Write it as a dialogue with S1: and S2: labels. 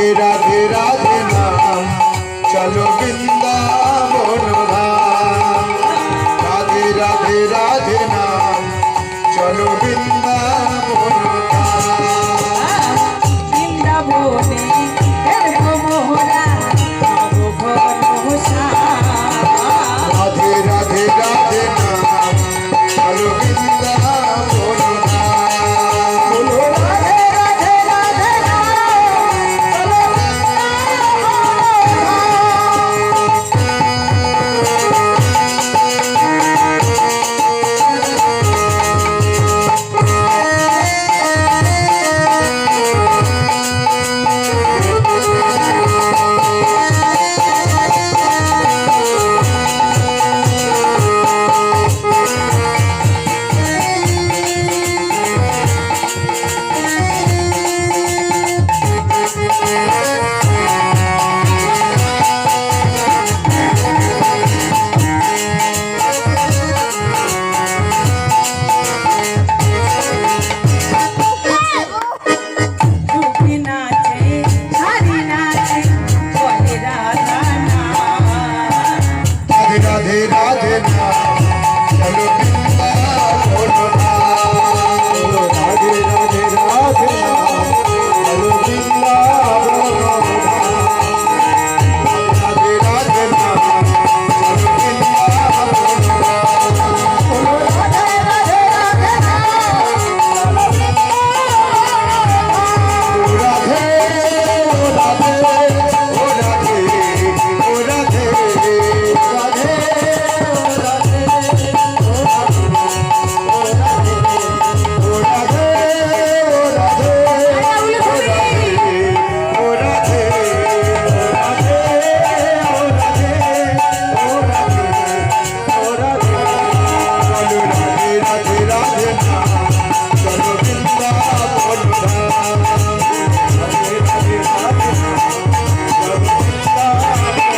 S1: রাধে রাধে রাধে নাম চলো বৃন্দাবন